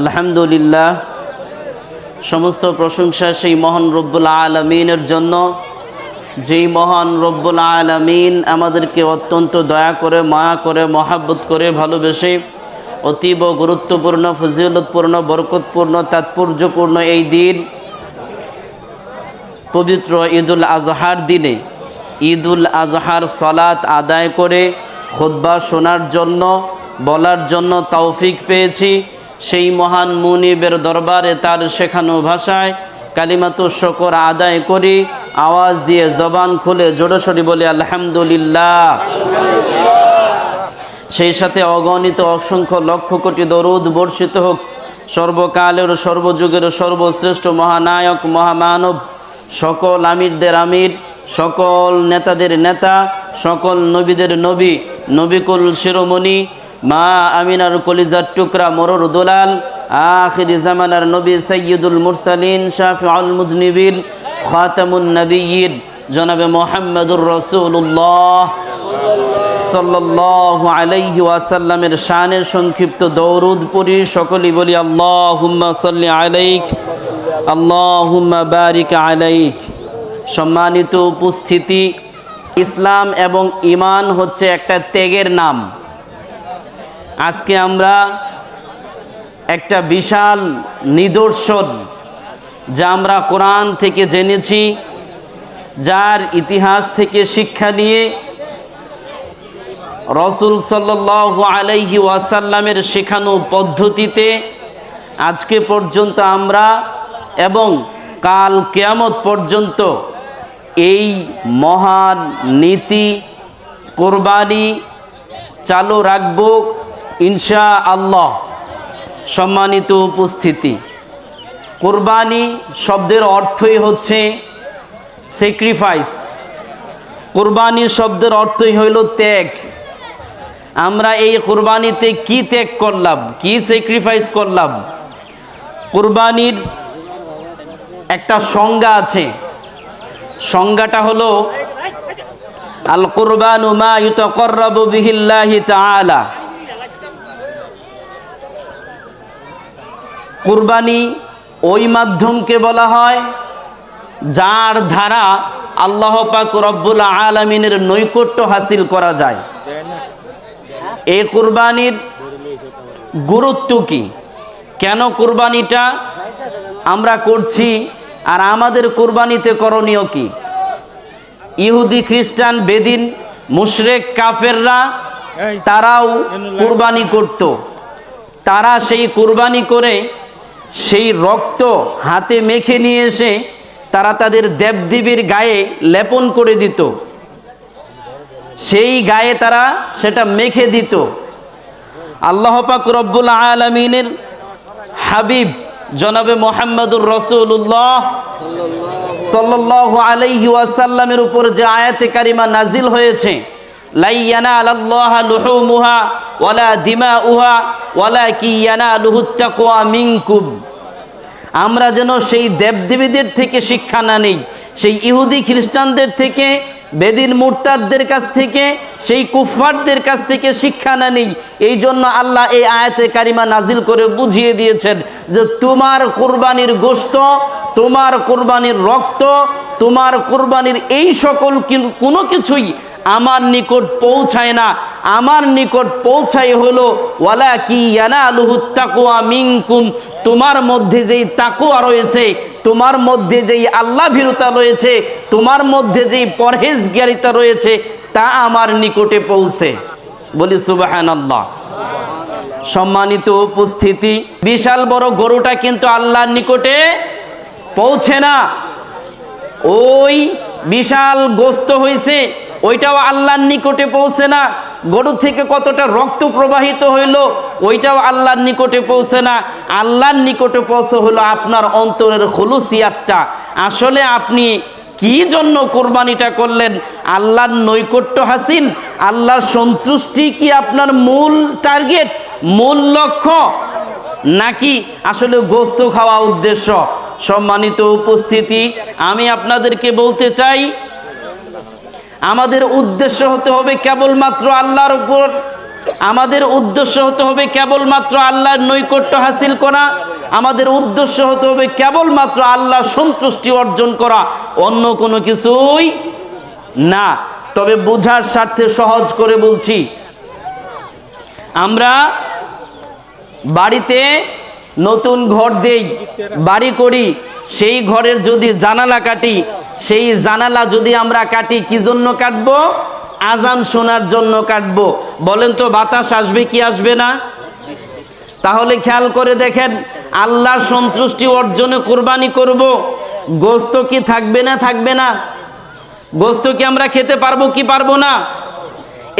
আলহামদুলিল্লাহ, সমস্ত প্রশংসা সেই মহান রব্বুল আলমিনের জন্য। যেই মহান রব্বুল আলমিন আমাদেরকে অত্যন্ত দয়া করে, মায়া করে, মহাব্বত করে, ভালোবেসে অতীব গুরুত্বপূর্ণ, ফজিলতপূর্ণ, বরকতপূর্ণ, তাৎপর্যপূর্ণ এই দিন, পবিত্র ঈদুল আজহার দিনে, ঈদুল আজহার সলাত আদায় করে খোদ্া শোনার জন্য, বলার জন্য তৌফিক পেয়েছি। সেই মহান মুনিবের দরবারে তার শেখানো ভাষায় কালিমাতু শকর আদায় করি, আওয়াজ দিয়ে জবান খুলে জোড়সড়ি বলে, আলহামদুলিল্লাহ। সেই সাথে অগণিত অসংখ্য লক্ষ কোটি দরুদ বর্ষিত হোক, সর্বকালের, সর্বযুগের, সর্বশ্রেষ্ঠ মহানায়ক, মহামানব, সকল আমিরদের আমির, সকল নেতাদের নেতা, সকল নবীদের নবী, নবিকুল শিরোমণি মা আমিনার কলিজার টুকরা মরর দোলাল, আখির জামানার নবী সৈয়দুল মুরসালিন শাফি আল মুজনিবিন, খাতামুন নবীর জনাবে মোহাম্মদুর রসুল্লাহ সাল্লাল্লাহু আলাইহি ওয়াসাল্লামের শানের সংক্ষিপ্ত দৌরুদ পড়ি, সকলেই বলি, আল্লাহুম্মা সাল্লি আলাইক, আল্লাহুম্মা বারিক আলাইক। সম্মানিত উপস্থিতি, ইসলাম এবং ইমান হচ্ছে একটা ত্যাগের নাম। আজকে আমরা একটা বিশাল নিদর্শন যা আমরা কোরআন থেকে জেনেছি, যার ইতিহাস থেকে শিক্ষা নিয়ে রসুল সাল্লাহ আলাইহি ওয়াসাল্লামের শেখানো পদ্ধতিতে আজকে পর্যন্ত আমরা এবং কাল কেয়ামত পর্যন্ত এই মহান নীতি, কোরবানি চালু রাখব। ইনশা আল্লাহ সম্মানিত উপস্থিতি। কোরবানি শব্দের অর্থই হচ্ছে স্যাক্রিফাইস কোরবানি শব্দের অর্থই হইল ত্যাগ। আমরা এই কোরবানিতে কি ত্যাগ করলাম, কি স্যাক্রিফাইস করলাম? কোরবানির একটা সংজ্ঞা আছে। সংজ্ঞাটা হলো আল কোরবান মা ইউতাকাররাবু বিহিল্লাহি কুরবানি ওই মাধ্যমকে বলা হয়, যার ধারা আল্লাহ পাক রব্বুল আলমিনের নৈকট্য হাসিল করা যায়। এই কুরবানির গুরুত্ব কি? কেন কুরবানিটা আমরা করছি আর আমাদের কুরবানিতে করণীয় কি? ইহুদি খ্রিস্টান, বেদিন, মুশরেক, কাফেররা তারাও কুরবানি করত। তারা সেই কুরবানি করে সেই রক্ত হাতে মেখে নিয়ে এসে তারা তাদের দেবদেবীর গায়ে লেপন করে দিত। সেই গায়ে তারা সেটা মেখে দিত। আল্লাহ পাক রব্বুল আলমিনের হাবিব জনাবে মোহাম্মদুর রসুল্লাহ সাল্লাহ আলাইহি ওয়াসাল্লামের উপর যে আয়াতে কারিমা নাজিল হয়েছে লাইয়ানা কিয়ানা আমরা যেন সেই দেবদেবীদের থেকে শিক্ষা না নেই, সেই ইহুদি খ্রিস্টানদের থেকে, বেদিন মুরতাদদের কাছ থেকে, সেই কুফারদের কাছ থেকে শিক্ষা না নেই। এই জন্য আল্লাহ এই আয়াতে কারিমা নাজিল করে বুঝিয়ে দিয়েছেন যে তোমার কোরবানির গোস্ত তোমার কোরবানির রক্ত, তোমার কোরবানির এই সকল কোনো কিছুই আমার নিকট পৌঁছায় না। আমার নিকট পৌঁছায় হলো ওয়ালা কি ইয়ানা আলুহু তাকুয়া মিনকুম। তোমার মধ্যে যেই তাকুয়া রয়েছে, তোমার মধ্যে যেই আল্লাহ ভীরতা রয়েছে, তোমার মধ্যে যেই পরহেজগারিতা রয়েছে, তা আমার নিকটে পৌঁছে। বলি সুবাহান আল্লাহ সম্মানিত উপস্থিতি, বিশাল বড় গরুটা কিন্তু আল্লাহর নিকটে পৌঁছে না। ওই বিশাল গোস্ত হয়েছে ওইটাও আল্লাহর নিকটে পৌঁছে না। গরু থেকে কতটা রক্ত প্রবাহিত হইল, ওইটাও আল্লাহর নিকটে পৌঁছে না। আল্লাহর নিকটে পৌঁছে হলো আপনার অন্তরের হলুসিয়াতটা আসলে আপনি কি জন্য কোরবানিটা করলেন? আল্লাহর নৈকট্য হাসিল আল্লাহর সন্তুষ্টি কি আপনার মূল টার্গেট? মূল লক্ষ্য? নাকি আসলে গোস্ত খাওয়া উদ্দেশ্য? সম্মানিত উপস্থিতি, আমি আপনাদেরকে বলতে চাই আমাদের উদ্দেশ্য হতে হবে কেবলমাত্র আল্লাহর উপর। আমাদের উদ্দেশ্য হতে হবে কেবলমাত্র আল্লাহর নৈকট্য হাসিল করা। আমাদের উদ্দেশ্য হতে হবে কেবলমাত্র আল্লাহ সন্তুষ্টি অর্জন করা। অন্য কোনো কিছুই না। তবে বোঝার স্বার্থে সহজ করে বলছি, আমরা বাড়িতে নতুন ঘর দেই, বাড়ি করি সেই ঘরের যদি জানালা কাটি, সেই জানালা যদি আমরা কাটি, কি জন্য কাটবো? আজান শোনার জন্য কাটবো। বলেন তো, বাতাস আসবে কি আসবে না? তাহলে খেয়াল করে দেখেন, আল্লাহর সন্তুষ্টি অর্জনে কোরবানি করব। গোস্ত কি থাকবে না থাকবে না? গোস্ত কি আমরা খেতে পারব কি পারব না?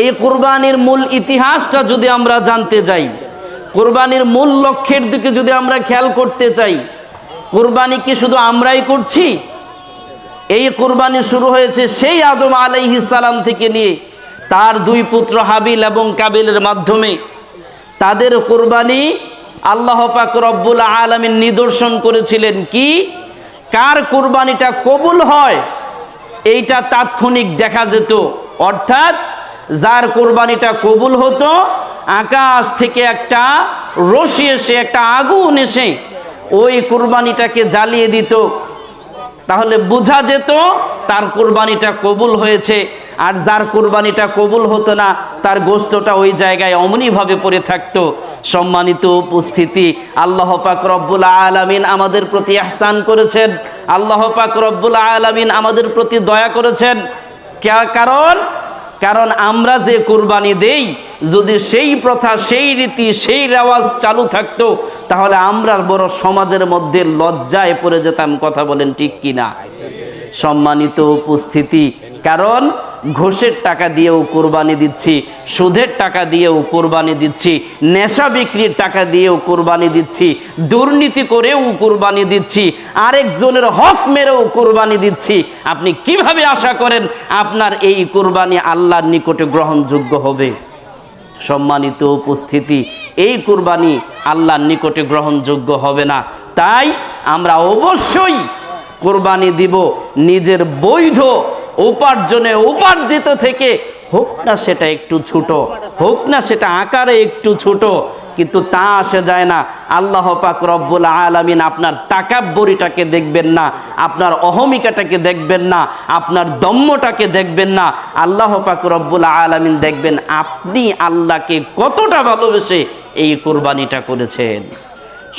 এই কোরবানির মূল ইতিহাসটা যদি আমরা জানতে যাই কোরবানির মূল লক্ষ্যের দিকে যদি আমরা খেয়াল করতে চাই কোরবানি কি শুধু আমরাই করছি? এই কোরবানি শুরু হয়েছে সেই আদম আলাইহি সালাম থেকে নিয়ে তার দুই পুত্র হাবিল এবং কাবিলের মাধ্যমে। তাদের কোরবানি আল্লাহ পাক রব্বুল আলমিন নিদর্শন করেছিলেন কি? কার কোরবানিটা কবুল হয়? এইটা তাৎক্ষণিক দেখা যেত। অর্থাৎ যার কোরবানিটা কবুল হতো, আকাশ থেকে একটা রশি এসে, একটা আগুন এসে ওই কোরবানিটাকে জ্বালিয়ে দিত। তাহলে বোঝা যেত তার কোরবানিটা কবুল হয়েছে, আর যার কোরবানিটা কবুল হতো না, তার গোষ্ঠটা ওই জায়গায় অমনিভাবে পড়ে থাকতো। সম্মানিত উপস্থিতি, আল্লাহ পাক রব্বুল আলামিন আমাদের প্রতি আহসান করেছেন। আল্লাহ পাক রব্বুল আলামিন আমাদের প্রতি দয়া করেছেন। কারণ কারণ আমরা যে কুরবানি দেই, যদি সেই প্রথা, সেই রীতি, সেই রেওয়াজ চালু থাকতো, তাহলে আমরা বড় সমাজের মধ্যে লজ্জায় পড়ে যেতাম, কথা বলেন ঠিক কিনা? সম্মানিত উপস্থিতি, কারণ ঘোষের টাকা দিয়েও কোরবানি দিচ্ছি, সুদের টাকা দিয়েও কোরবানি দিচ্ছি, নেশা বিক্রির টাকা দিয়েও কোরবানি দিচ্ছি, দুর্নীতি করেও কোরবানি দিচ্ছি, আরেকজনের হক মেরেও কোরবানি দিচ্ছি। আপনি কীভাবে আশা করেন আপনার এই কোরবানি আল্লাহর নিকটে গ্রহণযোগ্য হবে? সম্মানিত উপস্থিতি, এই কুরবানি আল্লাহর নিকটে গ্রহণযোগ্য হবে না। তাই আমরা অবশ্যই কোরবানি দিব নিজের বৈধ উপার্জনে উপার্জিত থেকে হোক না সেটা একটু ছোট, হোক না সেটা আকারে একটু ছোট, কিন্তু তা আসে যায় না। আল্লাহ পাক রব্বুল আলামিন আপনার তাকাব্বরিটাকে দেখবেন না, আপনার অহমিকাটাকে দেখবেন না, আপনার দম্যটাকে দেখবেন না। আল্লাহ পাক রব্বুল আলামিন দেখবেন আপনি আল্লাহকে কতটা ভালোবেসে এই কোরবানিটা করেছেন।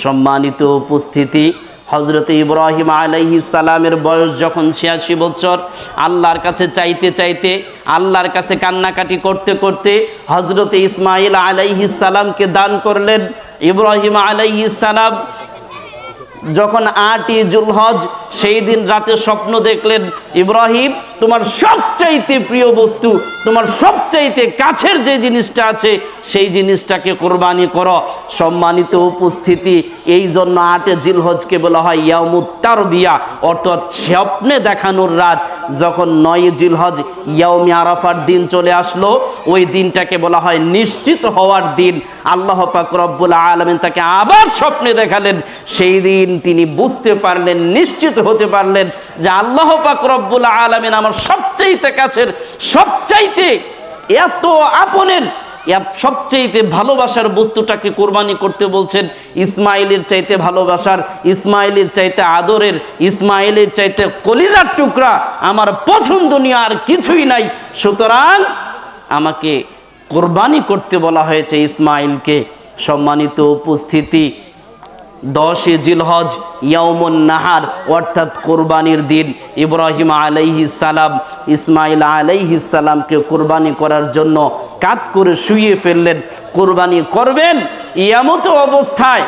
সম্মানিত উপস্থিতি হজরত ইব্রাহিম আলাইহি সালামের বয়স যখন ছিয়াশি বছর, আল্লাহর কাছে চাইতে চাইতে, আল্লাহর কাছে কান্নাকাটি করতে করতে হজরত ইসমাইল আলাইহি সালামকে দান করলেন। ইব্রাহিম আলাইহি সালাম যখন আটই জুলহজ, সেই দিন রাতে স্বপ্ন দেখলেন, ইব্রাহিম তোমার সবচাইতে প্রিয় বস্তু, তোমার সবচাইতে কাছের যে জিনিসটা আছে, সেই জিনিসটাকে কোরবানি করো। সম্মানিত উপস্থিতি, এই জন্য আটে জিলহজকে বলা হয় ইয়ামুত্তার বিয়া অর্থাৎ স্বপ্নে দেখানোর রাত। যখন নয় জিলহজ ইয়াউমি আরাফার দিন চলে আসলো, ওই দিনটাকে বলা হয় নিশ্চিত হওয়ার দিন। আল্লাহ পাক রব্বুল আলমিন তাকে আবার স্বপ্নে দেখালেন। সেই দিন তিনি বুঝতে পারলেন, নিশ্চিত হতে পারলেন যে আল্লাহ পাক রব্বুল আলমিন আমার সবচাইতে কাছের, সবচাইতে এত আপনের সবচাইতে ভালোবাসার বস্তুটাকে কোরবানি করতে বলছেন ইসমাইলের চাইতে ভালোবাসার, ইসমাইলের চাইতে আদরের, ইসমাইলের চাইতে কলিজার টুকরা আমার পছন্দনীয় আর কিছুই নাই। সুতরাং আমাকে কোরবানি করতে বলা হয়েছে ইসমাইলকে। সম্মানিত উপস্থিতি দশে জিলহজ ইয়ামুন নাহার, অর্থাৎ কোরবানির দিন। ইব্রাহিম আলাইহি সালাম, ইসমাইল আলাইহি সালামকে কোরবানি করার জন্য কাত করে শুয়ে ফেললেন। কোরবানি করবেন, ইয়ামতো অবস্থায়।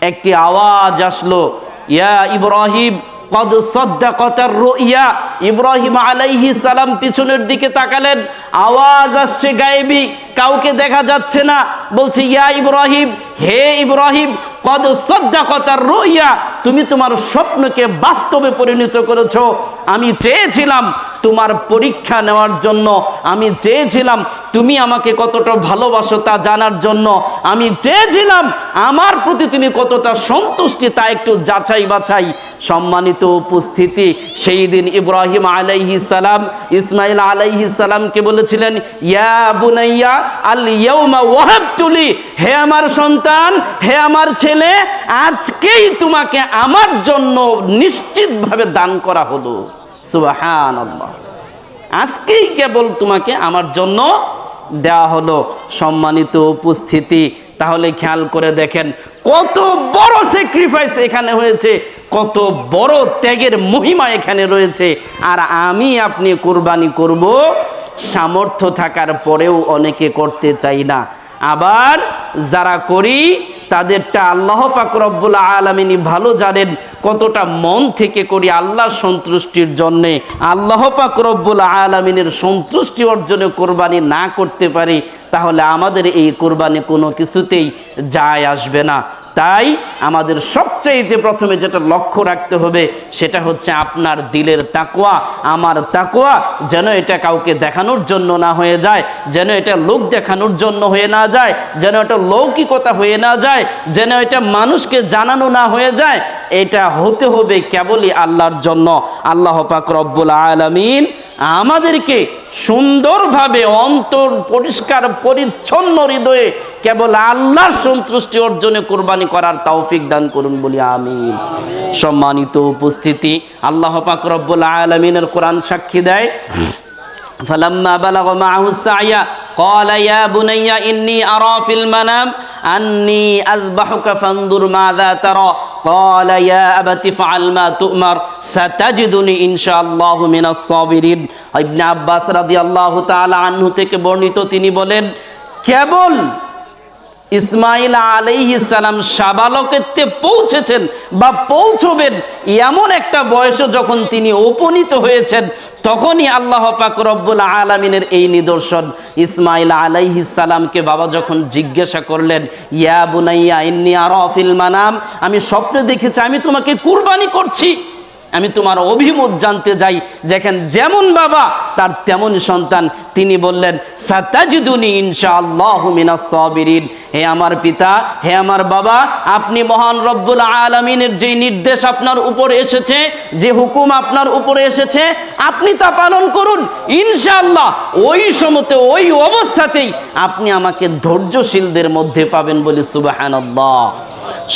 একটি আওয়াজ আসলো, ইয়া ইব্রাহিম কদ সদ্দাকতার রুইয়া। ইব্রাহিম আলাইহি সালাম পিছনের দিকে তাকালেন। আওয়াজ আসছে গায়েবি, কাউকে দেখা যাচ্ছে না। বলছে, ইয়া ইব্রাহিম, হে ইব্রাহিম, কদ সদ্দাকতার রুইয়া, তুমি তোমার স্বপ্নকে বাস্তবে পরিণত করেছ। আমি চেয়েছিলাম তোমার পরীক্ষা নেওয়ার জন্য আমি চেয়েছিলাম, তুমি আমাকে কতটা ভালোবাসো তা জানার জন্য আমি চেয়েছিলাম, আমার প্রতি তুমি কতটা সন্তুষ্টি তা একটু যাচাই বাছাই। সম্মানিত উপস্থিতি, সেই দিন ইব্রাহিম আলাইহি সালাম, ইসমাইল আলাইহি সালামকে বলেছিলেন, ইয়া বুনাইয়া, আল ইয়াউমা ওয়াহাবতুলি হে আমার সন্তান, হে আমার ছেলে, আজকেই তোমাকে আমার জন্য নিশ্চিতভাবে দান করা হলো। সুবহানাল্লাহ। আজকেই কেবল তোমাকে আমার জন্য দেওয়া হলো সম্মানিত উপস্থিতি। তাহলে খেয়াল করে দেখেন, কত বড় স্যাক্রিফাইস এখানে হয়েছে, কত বড় ত্যাগের মহিমা এখানে রয়েছে। আর আমি আপনি কোরবানি করব, সামর্থ্য থাকার পরেও অনেকে করতে চাই না। আবার যারা করি তাদেরটা আল্লাহ পাক রব্বুল আলমিনী ভালো জানেন কতটা মন থেকে করি আল্লাহ সন্তুষ্টির জন্যে। আল্লাহ পাক রব্বুল আলমিনের সন্তুষ্টি অর্জনে কোরবানি না করতে পারি, তাহলে আমাদের এই কোরবানি কোনো কিছুতেই যায় আসবে না। তাই আমাদের সবচাইতে প্রথমে যেটা লক্ষ্য রাখতে হবে, সেটা হচ্ছে আপনার দিলের তাকোয়া আমার তাকোয়া যেন এটা কাউকে দেখানোর জন্য না হয়ে যায়, যেন এটা লোক দেখানোর জন্য হয়ে না যায়, যেন এটা লৌকিকতা হয়ে না যায়, যেন এটা মানুষকে জানানো না হয়ে যায়। এটা হতে হবে কেবলই আল্লাহর জন্য। আল্লাহ পাক রব্বুল আলমিন আমাদেরকে সুন্দরভাবে অন্তর পরিষ্কার পরিচ্ছন্ন হৃদয়ে কেবল আল্লাহর সন্তুষ্টি অর্জনে কোরবানি করার তৌফিক দান করুন বলি আমিন সম্মানিত উপস্থিতি আল্লাহ পাক রব্বুল আলমিনের কোরআন সাক্ষী দেয় فلما بلغ معه السعي قال يا بني إني أرى في المنام أني أذبحك فانظر ماذا ترى قال يا أبت فعل ما تؤمر ستجدني إن شاء الله من الصابرين ابن عباس رضي الله تعالى عنه থেকে বর্ণিত তিনি বলেন কেবল ইসমাইল সালাম সাবালকত্বে পৌঁছেছেন বা পৌঁছবেন এমন একটা বয়সে যখন তিনি উপনীত হয়েছেন, তখনই আল্লাহ পাক রব্বুল আলমিনের এই নিদর্শন। ইসমাইল সালামকে বাবা যখন জিজ্ঞাসা করলেন, ইয়া বুনাইয়া, ইন্নি আরফিল মানাম, আমি স্বপ্নে দেখেছি, আমি তোমাকে কুরবানি করছি। আমি তোমার অভিমত জানতে যাই। যেখান যেমন বাবা, তার তেমন সন্তান। তিনি বললেন, সাতাজিদুনি ইনশাআল্লাহ মিনাস সাবিরিন। হে আমার পিতা, হে আমার বাবা, আপনি মহান রব্বুল আলমিনের যে নির্দেশ আপনার উপরে এসেছে, যে হুকুম আপনার উপরে এসেছে, আপনি তা পালন করুন। ইনশাআল্লাহ, ওই সময়তে, ওই অবস্থাতেই আপনি আমাকে ধৈর্যশীলদের মধ্যে পাবেন বলে সুবাহানাল্লাহ।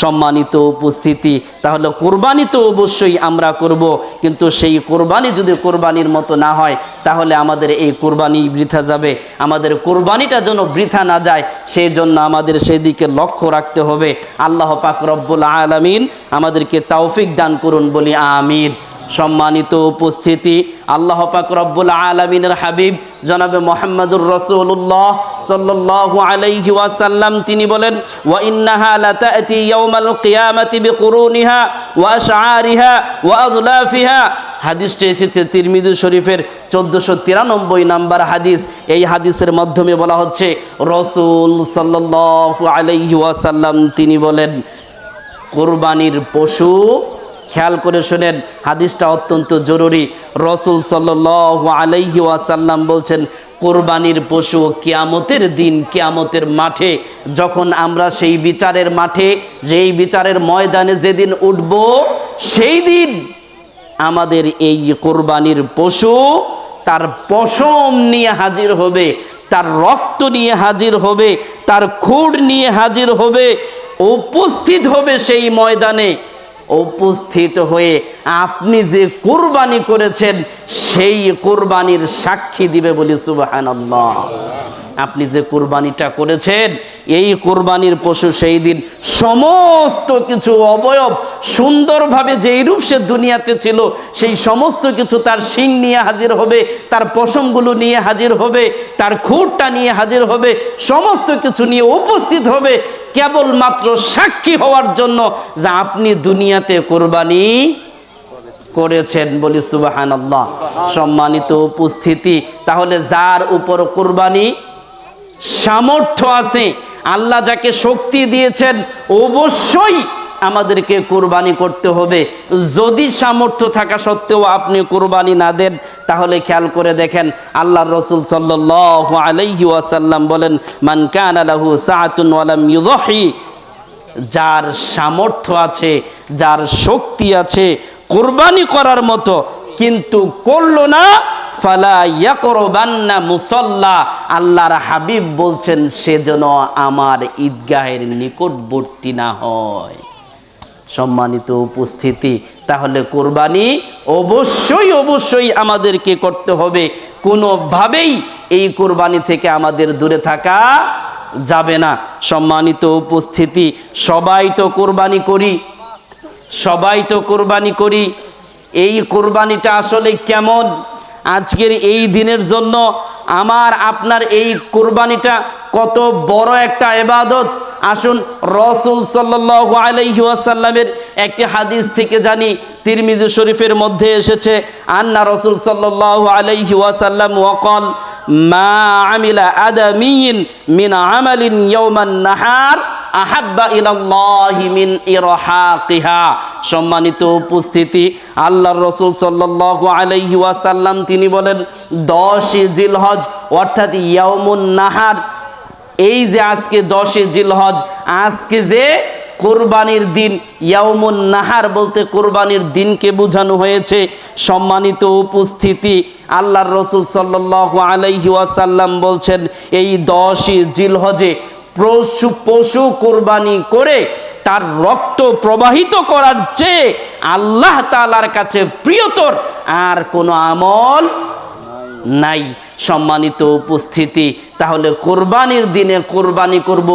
সম্মানিত উপস্থিতি। তাহলে কোরবানি তো অবশ্যই আমরা করব, কিন্তু সেই কোরবানি যদি কোরবানির মতো না হয়, তাহলে আমাদের এই কোরবানি বৃথা যাবে। আমাদের কোরবানিটা যেন বৃথা না যায় সেই জন্য আমাদের সেই দিকে লক্ষ্য রাখতে হবে। আল্লাহ পাক রব্বুল আলমিন আমাদেরকে তাওফিক দান করুন, বলি আমিন। সম্মানিত উপস্থিতি, আল্লাহ পাক রব্বুল আলমিনের হাবিব জনাবে মোহাম্মদুর রসুল্লাহ সাল্লাল্লাহু আলাইহি ওয়াসাল্লাম, তিনি বলেন, ওয়া ইন্নাহা ইয়াউমাল কিয়ামাতি বিকুরুনিহা ওয়া আশআরিহা ওয়া আযলাফিহা হাদিসটি এসেছে তিরমিজি শরীফের চোদ্দোশো তিরানব্বই নাম্বার হাদিস। এই হাদিসের মাধ্যমে বলা হচ্ছে, রসুল সাল্লাল্লাহু আলাইহি ওয়াসাল্লাম, তিনি বলেন, কোরবানির পশু খেয়াল করে শোনেন, হাদিসটা অত্যন্ত জরুরি। রসুল সাল্লাহ আলাইহি ওয়াসাল্লাম বলছেন, কোরবানির পশু কিয়ামতের দিন, কিয়ামতের মাঠে, যখন আমরা সেই বিচারের মাঠে, যেই বিচারের ময়দানে যেদিন উঠব, সেই দিন আমাদের এই কোরবানির পশু তার পশম নিয়ে হাজির হবে, তার রক্ত নিয়ে হাজির হবে, তার খুঁড় নিয়ে হাজির হবে, উপস্থিত হবে সেই ময়দানে। উপস্থিত হয়ে আপনি যে কোরবানি করেছেন সেই কোরবানির সাক্ষী দিবে বলি সুবাহান আপনি যে কোরবানিটা করেছেন, এই কোরবানির পশু সেই দিন সমস্ত কিছু অবয়ব সুন্দরভাবে যেই রূপ সে দুনিয়াতে ছিল, সেই সমস্ত কিছু তার শিং নিয়ে হাজির হবে, তার পশমগুলো নিয়ে হাজির হবে, তার খুঁটটা নিয়ে হাজির হবে, সমস্ত কিছু নিয়ে উপস্থিত হবে কেবলমাত্র সাক্ষী হওয়ার জন্য যে আপনি দুনিয়াতে কোরবানি করেছেন বলি সুবাহান সম্মানিত উপস্থিতি, তাহলে যার উপর কোরবানি সামর্থ্য আছে। আল্লাহ যাকে শক্তি দিয়েছেন, অবশ্যই আমাদেরকে কোরবানি করতে হবে। যদি সামর্থ্য থাকা সত্ত্বেও আপনি কোরবানি না দেন, তাহলে খেয়াল করে দেখেন আল্লাহ রসুল সাল্লাহ ওয়াসাল্লাম বলেন মানকান আলাহু সাহাতুন ওয়ালাম ইউদহি যার সামর্থ্য আছে, যার শক্তি আছে, কোরবানি করার মতো, কিন্তু করল না ফালা ইয়াকরবান্না মুসল্লা। আল্লাহর হাবিব বলছেন, সে যেন আমার ঈদগাহের নিকটবর্তী না হয়। সম্মানিত উপস্থিতি, তাহলে কোরবানি অবশ্যই অবশ্যই আমাদেরকে করতে হবে। কোনোভাবেই এই কোরবানি থেকে আমাদের দূরে থাকা যাবে না। সম্মানিত উপস্থিতি, সবাই তো কোরবানি করি, সবাই তো কোরবানি করি। এই কোরবানিটা আসলে কেমন? আজকের এই দিনের জন্য আমার আপনার এই কোরবানিটা কত বড় একটা এবাদত আসুন রসুল সাল্লাহ আলাইহি একটি হাদিস থেকে জানি, তিরমিজু শরীফের মধ্যে এসেছে, আন্না রসুল সাল্লাহ আলাইহি ওয়াসাল্লাম ওয়াকল, মা আমিলা আদামিন মিন আমালিন ইয়াউমান নাহার। আহাব্বা ইলাল্লাহি মিন ইরহাকিহা। সম্মানিত উপস্থিতি, আল্লাহর রসুল সাল্লাল্লাহু আলাইহি ওয়াসাল্লাম, তিনি বলেন, দশই জিলহজ অর্থাৎ ইয়াউমুন নাহার, এই যে আজকে দশে জিলহজ, আজকে যে কোরবানির দিন, ইয়াউমুন নাহার বলতে কোরবানির দিনকে বোঝানো হয়েছে। সম্মানিত উপস্থিতি, আল্লাহর রসুল সাল্লাল্লাহু আলাইহি ওয়াসাল্লাম বলছেন, এই দশই জিলহজে পশু পশু কোরবানি করে তার রক্ত প্রবাহিত করার চেয়ে আল্লাহ তালার কাছে প্রিয়তর, আর কোনো আমল নাই। সম্মানিত উপস্থিতি, তাহলে কোরবানির দিনে কোরবানি করব,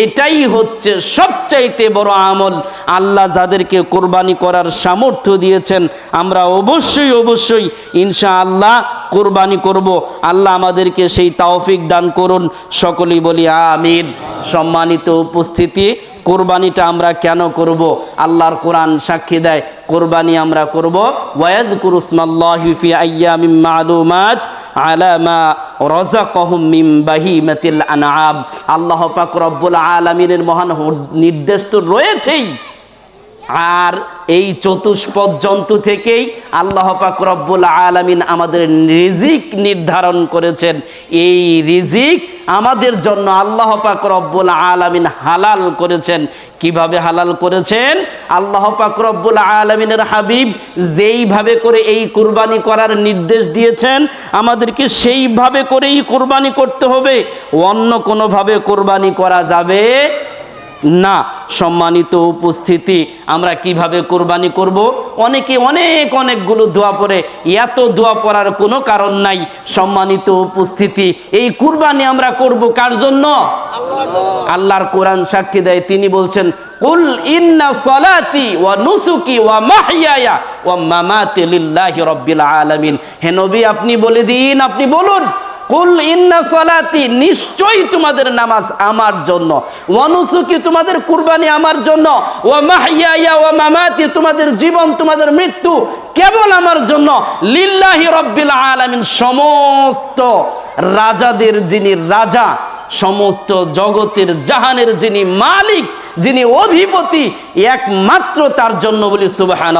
এটাই হচ্ছে সবচাইতে বড় আমল। আল্লাহ যাদেরকে কোরবানি করার সামর্থ্য দিয়েছেন, আমরা অবশ্যই অবশ্যই ইনশা আল্লাহ কোরবানি করব। আল্লাহ আমাদেরকে সেই তাওফিক দান করুন। সকলেই বলি আমিন। সম্মানিত উপস্থিতি, কোরবানিটা আমরা কেন করব? আল্লাহর কোরআন সাক্ষী দেয়, কোরবানি আমরা করব। ওয়াদ কুরুসমাল্লাহি ফি আইয়ামিম মালুমাত আলা মা রাযাকাহুম মিন বাহিমাতিল আনআম। আল্লাহ পাক রব্বুল আলামিনের মহান নির্দেশ তো রয়েছেই। আর এই চতুষ্পদ জন্তু থেকেই আল্লাহ পাক রব্বুল আলামিন আমাদের রিজিক নির্ধারণ করেছেন। এই রিজিক আমাদের জন্য আল্লাহ পাক রব্বুল আলামিন হালাল করেছেন। কীভাবে হালাল করেছেন? আল্লাহ পাক রব্বুল আলামিনের হাবিব যেইভাবে করে এই কুরবানি করার নির্দেশ দিয়েছেন, আমাদেরকে সেইভাবে করেই কুরবানি করতে হবে। অন্য কোনোভাবে কোরবানি করা যাবে না। সম্মানিত উপস্থিতি, আমরা কীভাবে কোরবানি করব? অনেকে অনেক অনেকগুলো দোয়া পড়ে, এত দোয়া পড়ার কোনো কারণ নাই। সম্মানিত উপস্থিতি, এই কুরবানি আমরা করব কার জন্য? আল্লাহর কোরআন সাক্ষী দেয়, তিনি বলছেন, কুল ইন্না সলাতি ওয়া নুসুকি ওয়া মাহইয়ায়া ওয়া মামাতি লিল্লাহি রাব্বিল আলামিন। হে নবী, আপনি বলে দিন, আপনি বলুন। কুল ইন্না সলাতি, নিশ্চয়ই তোমাদের নামাজ আমার জন্য। ওয়ানুসুকি, তোমাদের কুরবানি আমার জন্য। ও মাহিয়া ও মামাতি, তোমাদের জীবন, তোমাদের মৃত্যু কেবল আমার জন্য। লিল্লাহি রব্বিল আলামিন, সমস্ত রাজাদের যিনি রাজা সমস্ত জগতের জাহানের যিনি মালিক, যিনি অধিপতি, একমাত্র তার জন্য বলি সুবাহান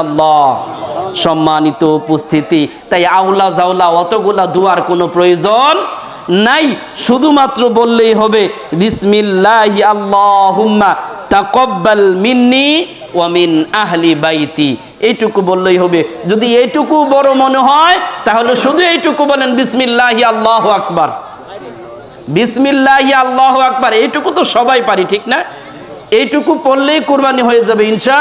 সম্মানিত উপস্থিতি, তাই আউলা জাউলা অতগুলা দুয়ার কোনো প্রয়োজন নাই, শুধুমাত্র বললেই হবে, বিসমিল্লাহি আল্লাহুম্মা তাকব্বাল মিন্নি ওয়ামিন আহলি বাইতি। এইটুকু বললেই হবে। যদি এইটুকু বড় মনে হয়, তাহলে শুধু এইটুকু বলেন, বিসমিল্লাহি আল্লাহু আকবার। বিসমিল্লাহি আল্লাহ আকবার এইটুকু তো সবাই পারি ঠিক না? এইটুকু পড়লেই কোরবানি হয়ে যাবে, ইনশা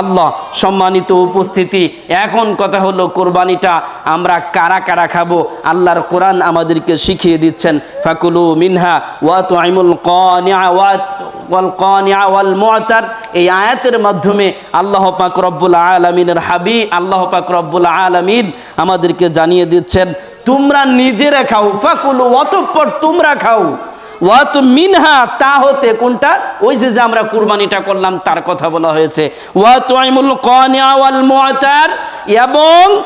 আল্লাহ। সম্মানিত উপস্থিতি, এখন কথা হলো কোরবানিটা আমরা কারা কারা খাব? আল্লাহর কোরআন আমাদেরকে শিখিয়ে দিচ্ছেন, ফাকুলু মিনহা ওয়া তুআইমুল কানিআ ওয়া ওয়াল কানিআ ওয়াল মুআতার এই আয়াতের মাধ্যমে আল্লাহ পাক রব্বুল আলামিনের হাবি আল্লাহ পাক রব্বুল আলামিন আমাদেরকে জানিয়ে দিচ্ছেন, তোমরা নিজেরা খাও, ফাকুলু অতঃপর তোমরা খাও। ওয়াত মিনহা, তা হতে কোনটা? ওই যে যে আমরা কুরবানিটা করলাম, তার কথা বলা হয়েছে। ওয়াতুল কনিয়াওয়াল কানিয়া ওয়াল মুআতার, এবং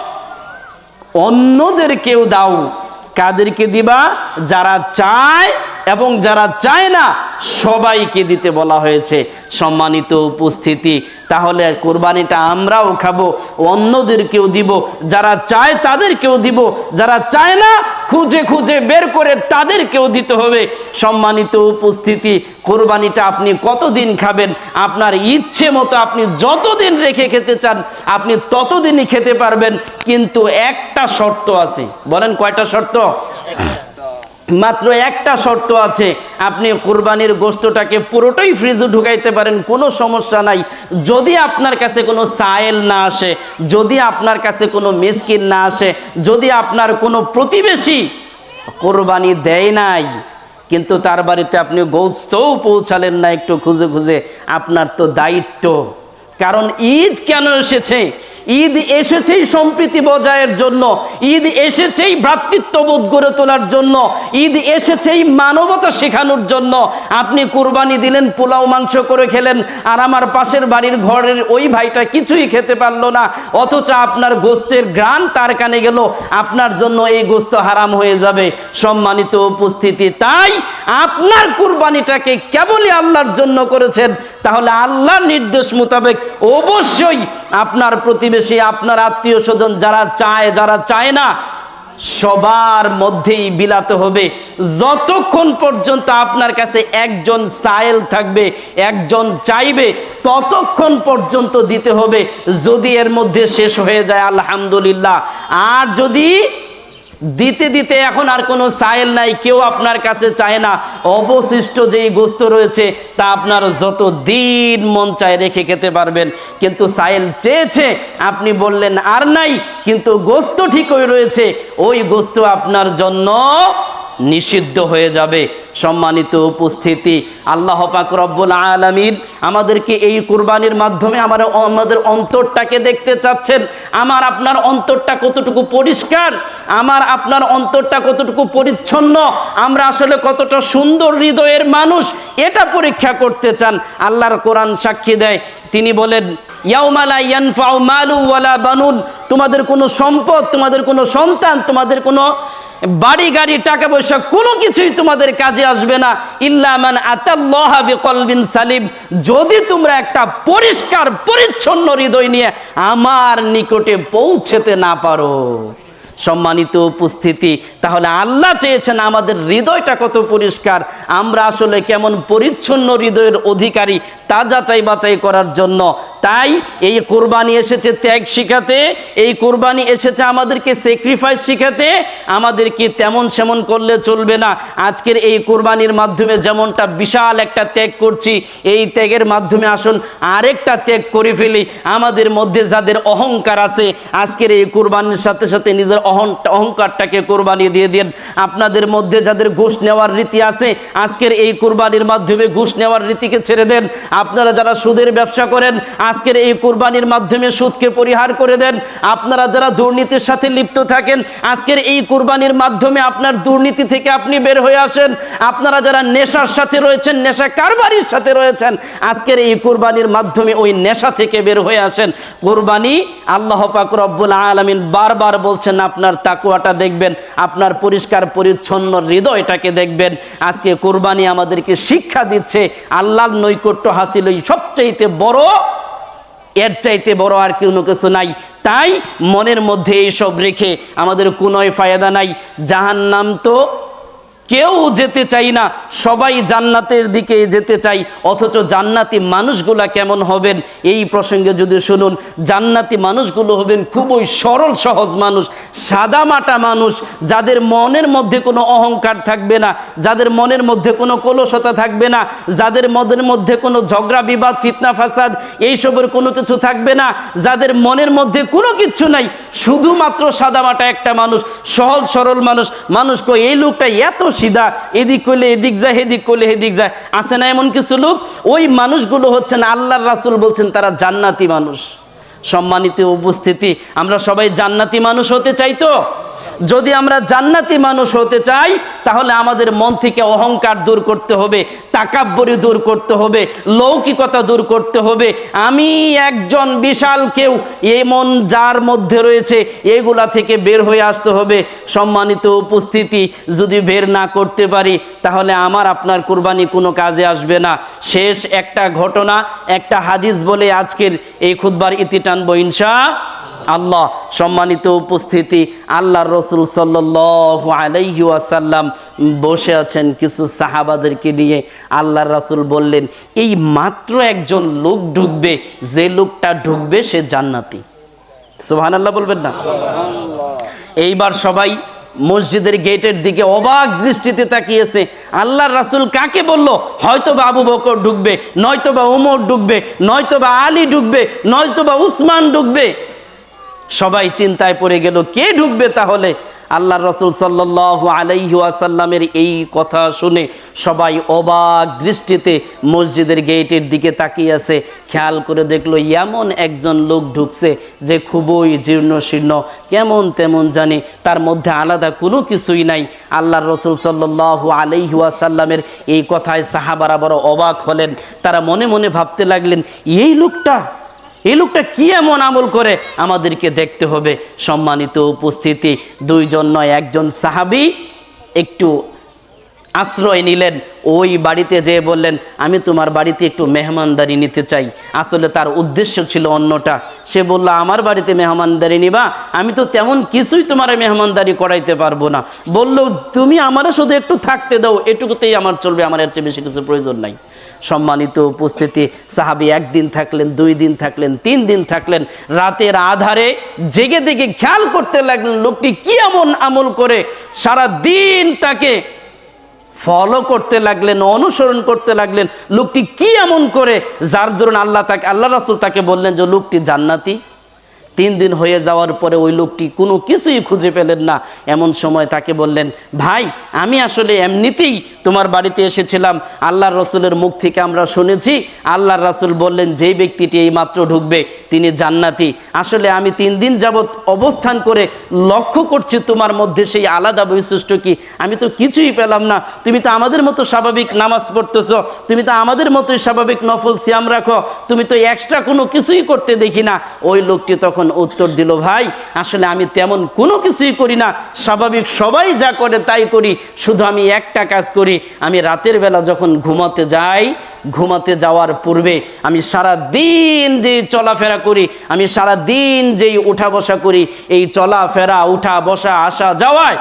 অন্যদেরকেও দাও। কাদেরকে দিবা? যারা চায় এবং যারা চায় না, সবাইকে দিতে বলা হয়েছে। সম্মানিত উপস্থিতি, তাহলে কোরবানিটা আমরাও খাব, অন্যদেরকেও দিব, যারা চায় তাদেরকেও দিব, যারা চায় না, খুঁজে খুঁজে বের করে তাদেরকেও দিতে হবে। সম্মানিত উপস্থিতি, কোরবানিটা আপনি কতদিন খাবেন? আপনার ইচ্ছে মতো আপনি যতদিন রেখে খেতে চান, আপনি ততদিনই খেতে পারবেন, কিন্তু একটা শর্ত আছে। বলেন কয়টা শর্ত? মাত্র একটা শর্ত আছে। আপনি কোরবানির গোস্তটাকে পুরোটাই ফ্রিজে ঢুকাইতে পারেন, কোনো সমস্যা নাই। যদি আপনার কাছে কোনো সায়েল না আসে, যদি আপনার কাছে কোনো মেসকিন না আসে, যদি আপনার কোনো প্রতিবেশী কোরবানি দেয় নাই, কিন্তু তার বাড়িতে আপনি গোস্তও পৌঁছালেন না একটু খুঁজে খুঁজে, আপনার তো দায়িত্ব। কারণ ঈদ কেন এসেছে? ঈদ এসেছেই সম্প্রীতি বজায়ের জন্য, ঈদ এসেছেই ভ্রাতৃত্ববোধ গড়ে তোলার জন্য, ঈদ এসেছেই মানবতা শেখানোর জন্য। আপনি কুরবানি দিলেন, পোলাও, মাংস করে খেলেন, আর আমার পাশের বাড়ির ঘরের ওই ভাইটা কিছুই খেতে পারল না, অথচ আপনার গোস্তের গ্রান তার কানে গেল, আপনার জন্য এই গোস্ত হারাম হয়ে যাবে। সম্মানিত উপস্থিতি, তাই আপনার কুরবানিটাকে কেবলই আল্লাহর জন্য করেছেন তাহলে আল্লাহ নির্দেশ মোতাবেক অবশ্যই আপনার প্রতিবেশী, আপনার আত্মীয় স্বজন যারা চায় যারা চায় না, সবার মধ্যেই বিলাতে হবে। যতক্ষণ পর্যন্ত আপনার কাছে একজন সায়েল থাকবে, একজন চাইবে, ততক্ষণ পর্যন্ত দিতে হবে। যদি এর মধ্যে শেষ হয়ে যায়, আলহামদুলিল্লাহ। আর যদি দিতে দিতে এখন আর কোনো সায়েল নাই, কেউ আপনার কাছে চায় না। অবশিষ্ট যেই গোস্ত রয়েছে, তা আপনার যত দিন মন চায় রেখে খেতে পারবেন। কিন্তু সায়েল চেয়েছে, আপনি বললেন, আর নাই। কিন্তু গোস্ত ঠিকই রয়েছে। ওই গোস্ত আপনার জন্য নিষিদ্ধ হয়ে যাবে। সম্মানিত উপস্থিতি, আল্লাহ পাক রব্বুল আলামিন আমাদেরকে এই কুরবানির মাধ্যমে আমার আমাদের অন্তরটাকে দেখতে চাচ্ছেন। আমার আপনার অন্তরটা কতটুকু পরিষ্কার? আমার আপনার অন্তরটা কতটুকু পরিচ্ছন্ন? আমরা আসলে কতটা সুন্দর হৃদয়ের মানুষ, এটা পরীক্ষা করতে চান। আল্লাহর কোরআন সাক্ষী দেয়। তিনি বলেন ইয়াউমালা তোমাদের কোনো সম্পদ, তোমাদের কোনো সন্তান, তোমাদের কোনো বাড়ি, গাড়ি, টাকা পয়সা, কোনো কিছুই তোমাদের কাজে আসবে না। ইল্লামান আতাল্লাহা বিকলবিন সালিম। যদি তোমরা একটা পরিষ্কার, পরিচ্ছন্ন হৃদয় নিয়ে আমার নিকটে পৌঁছেতে না পারো সম্মানিত উপস্থিতি, তাহলে আল্লাহ চেয়েছেন আমাদের হৃদয়টা কত পরিষ্কার। আমরা আসলে কেমন পরিচ্ছন্ন হৃদয়ের অধিকারী তা যাচাই বাছাই করার জন্য। তাই এই কোরবানি এসেছে ত্যাগ শিখাতে, এই কোরবানি এসেছে আমাদেরকে স্যাক্রিফাইস শিখাতে, আমাদেরকে তেমন সেমন করলে চলবে না। আজকের এই কোরবানির মাধ্যমে যেমনটা বিশাল একটা ত্যাগ করছি, এই ত্যাগের মাধ্যমে আসুন আরেকটা ত্যাগ করে ফেলি। আমাদের মধ্যে যাদের অহংকার আছে, আজকের এই কোরবানির সাথে সাথে নিজের অহং অহংকারটাকে কোরবানি দিয়ে দেন আপনাদের মধ্যে যাদের ঘুষ নেওয়ার রীতি আছে, আজকের এই কোরবানির মাধ্যমে ঘুষ নেওয়ার রীতিকে ছেড়ে দেন। আপনারা যারা সুদের ব্যবসা করেন, আজকের এই কোরবানির মাধ্যমে সুদকে পরিহার করে দেন। আপনারা যারা দুর্নীতির সাথে লিপ্ত থাকেন, আজকের এই কোরবানির মাধ্যমে আপনার দুর্নীতি থেকে আপনি বের হয়ে আসেন। আপনারা যারা নেশার সাথে রয়েছেন, নেশা কারবারির সাথে রয়েছেন, আজকের এই কোরবানির মাধ্যমে ওই নেশা থেকে বের হয়ে আসেন। কোরবানি আল্লাহ পাক রব্বুল আলামিন বারবার বলছেন আপনার তাকুয়াটা দেখবেন, আপনার পরিষ্কার পরিচ্ছন্ন হৃদয়টাকে দেখবেন। আজকে কোরবানি আমাদেরকে শিক্ষা দিচ্ছে, আল্লাহর নৈকট্য হাসিল ওই সবচাইতে বড়, এর চাইতে বড় আর কোনো কিছু নাই। তাই মনের মধ্যে এইসব রেখে আমাদের কোনোই ফায়দা নাই। জাহান নাম তো কেউ যেতে চাই না, সবাই জান্নাতের দিকে যেতে চাই, অথচ জান্নাতি মানুষগুলা কেমন হবেন? এই প্রসঙ্গে যদি শুনুন, জান্নাতি মানুষগুলো হবেন খুবই সরল, সহজ মানুষ, সাদামাটা মানুষ, যাদের মনের মধ্যে কোনো অহংকার থাকবে না, যাদের মনের মধ্যে কোনো কলসতা থাকবে না, যাদের মনের মধ্যে কোনো ঝগড়া, বিবাদ, ফিতনা, ফাসাদ, এইসবের কোনো কিছু থাকবে না, যাদের মনের মধ্যে কোনো কিছু নাই, শুধুমাত্র সাদামাটা একটা মানুষ, সহজ, সরল মানুষ। মানুষ কই এই লোকটা এত সিধা এদিক করলে এদিক যায় এদিক করলে এদিক যায়। আছে না এমন কিছু লোক? ওই মানুষগুলো হচ্ছেন আল্লাহর রাসুল বলছেন তারা জান্নাতি মানুষ। সম্মানিত উপস্থিতি, আমরা সবাই জান্নাতি মানুষ হতে চাই তো? যদি আমরা জান্নাতি মানুষ হতে চাই, তাহলে আমাদের মন থেকে অহংকার দূর করতে হবে, তাকাব্বরি দূর করতে হবে, লৌকিকতা দূর করতে হবে। আমি একজন বিশাল কেউ এমন যার মধ্যে রয়েছে, এগুলা থেকে বের হয়ে আসতে হবে। সম্মানিত উপস্থিতি, যদি বের না করতে পারি, তাহলে আমার আপনার কুরবানি কোনো কাজে আসবে না। শেষ একটা ঘটনা, একটা হাদিস বলে আজকের এই খুদবার ইতি টানবো ইনশা আল্লাহ সম্মানিত উপস্থিতি আল্লাহ রসুল সাল্লাহ আলাইহি বসে আছেন কিছু সাহাবাদেরকে নিয়ে। আল্লাহ রাসুল বললেন, এই মাত্র একজন লোক ঢুকবে, যে লোকটা ঢুকবে সে জান্নাতি। সুবহান আল্লাহ বলবেন না? এইবার সবাই মসজিদের গেটের দিকে অবাক দৃষ্টিতে তাকিয়েছে। আল্লাহ রাসুল কাকে বলল? হয়তো বা আবু বকর ঢুকবে নয়তো বা উমর ঢুকবে নয়তো বা আলী ঢুকবে নয়তো বা উসমান ঢুকবে। সবাই চিন্তায় পড়ে গেল, কে ঢুকবে তাহলে? আল্লাহ রসুল সাল্লাহ আলাইহি আসাল্লামের এই কথা শুনে সবাই অবাক দৃষ্টিতে মসজিদের গেটের দিকে তাকিয়ে আছে। খেয়াল করে দেখল, এমন একজন লোক ঢুকছে যে খুবই জীর্ণ শীর্ণ কেমন তেমন জানে তার মধ্যে আলাদা কোনো কিছুই নাই। আল্লাহ রসুল সাল্লাহ আলাইহি আসাল্লামের এই কথায় সাহাবারা বড় অবাক হলেন। তারা মনে মনে ভাবতে লাগলেন, এই লোকটা এই লোকটা কি এমন আমল করে? আমাদেরকে দেখতে হবে। সম্মানিত উপস্থিতি, দুইজন নয়, একজন সাহাবি একটু আশ্রয় নিলেন। ওই বাড়িতে যেয়ে বললেন, আমি তোমার বাড়িতে একটু মেহমানদারি নিতে চাই। আসলে তার উদ্দেশ্য ছিল অন্যটা। সে বলল, আমার বাড়িতে মেহমানদারি নিবা? আমি তো তেমন কিছুই তোমার মেহমানদারি করাইতে পারব না। বলল, তুমি আমারও শুধু একটু থাকতে দাও। এটুকুতেই আমার চলবে। আমার এর চেয়ে বেশি কিছু প্রয়োজন নাই। সম্মানিত উপস্থিতি। সাহাবি একদিন থাকলেন, দুই দিন থাকলেন, তিন দিন থাকলেন। রাতের আধারে জেগে জেগে খেয়াল করতে লাগলেন, লোকটি কি এমন আমল করে? সারা দিন তাকে ফলো করতে লাগলেন, অনুসরণ করতে লাগলেন। লোকটি কি এমন করে? যার ধরুন আল্লাহ তাকে আল্লাহ রাসুল তাকে বললেন যে, লোকটি জান্নাতি। তিন দিন হয়ে যাওয়ার পরে ওই লোকটি কোনো কিছুই খুঁজে পেলেন না। এমন সময় তাকে বললেন, ভাই, আমি আসলে এমনিতেই তোমার বাড়িতে এসেছিলাম। আল্লাহর রসুলের মুখ থেকে আমরা শুনেছি। আল্লাহর রাসুল বললেন, যেই ব্যক্তিটি এই মাত্র ঢুকবে, তিনি জান্নাতি। আসলে আমি তিন দিন যাবৎ অবস্থান করে লক্ষ্য করছি তোমার মধ্যে সেই আলাদা বৈশিষ্ট্য কি। আমি তো কিছুই পেলাম না। তুমি তো আমাদের মতো স্বাভাবিক নামাজ পড়তেছ। তুমি তো আমাদের মতোই স্বাভাবিক নফল সিয়াম রাখো। তুমি তো এক্সট্রা কোনো কিছুই করতে দেখি না। ওই লোকটি তখন উত্তর দিল, ভাই, আসলে আমি তেমন কোনো কিছুই করি না। স্বাভাবিক সবাই যা করে তাই করি। শুধু আমি একটা কাজ করি। আমি রাতের বেলা যখন ঘুমাতে যাই, ঘুমাতে যাওয়ার পূর্বে আমি সারা দিন যে চলাফেরা করি, আমি সারা দিন যেই উঠা বসা করি, এই চলাফেরা উঠা বসা আসা যাওয়ায়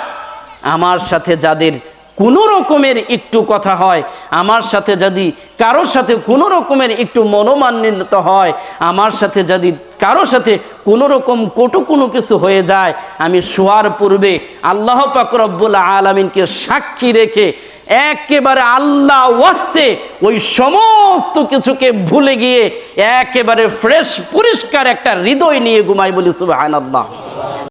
আমার সাথে যাদের কোনো রকমের একটু কথা হয়, আমার সাথে যদি কারোর সাথে কোনো রকমের একটু মনোমান্বিত হয়, আমার সাথে যদি কারোর সাথে কোনো রকম কটু কোনো কিছু হয়ে যায়, আমি শোয়ার পূর্বে আল্লাহ পাক রব্বুল আলমিনকে সাক্ষী রেখে একেবারে আল্লাহ ওয়াস্তে ওই সমস্ত কিছুকে ভুলে গিয়ে একেবারে ফ্রেশ, পরিষ্কার একটা হৃদয় নিয়ে ঘুমাই বলি সুবাহ আল্লাহ